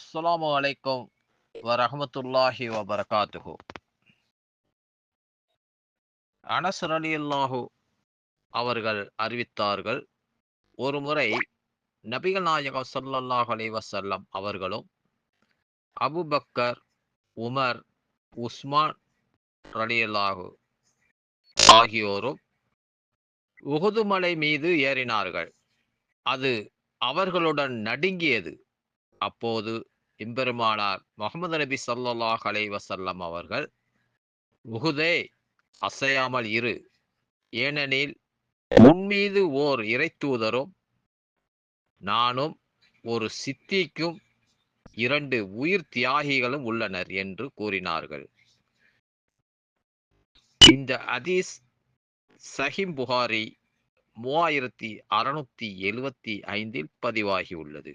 அஸ்லாம் வலைக்கம் வரமத்துல்லாஹி வபரகாத்துஹு. அனஸ் ரலியல்லாஹு அவர்கள் அறிவித்தார்கள் ஒரு முறை நபிகள் நாயகம் சல்லாஹ் அலைவசல்லம் அவர்களும் அபுபக்கர் உமர் உஸ்மான் ரலியல்லாஹு ஆகியோரும் உகுது மலை மீது ஏறினார்கள். அது அவர்களுடன் நடுங்கியது. அப்போது எம்பெருமானார் முகமது நபி சல்லாஹ் அலை வசல்லம் அவர்கள் உகுதே அசையாமல் இரு. ஏனெனில் உன்மீது ஓர் இறைத்தூதரும் நானும் ஒரு சித்திக்கும் இரண்டு உயிர் தியாகிகளும் உள்ளனர் என்று கூறினார்கள். இந்த அதீஸ் சஹிம் புகாரி மூவாயிரத்தி அறுநூத்தி எழுவத்தி ஐந்தில் பதிவாகியுள்ளது.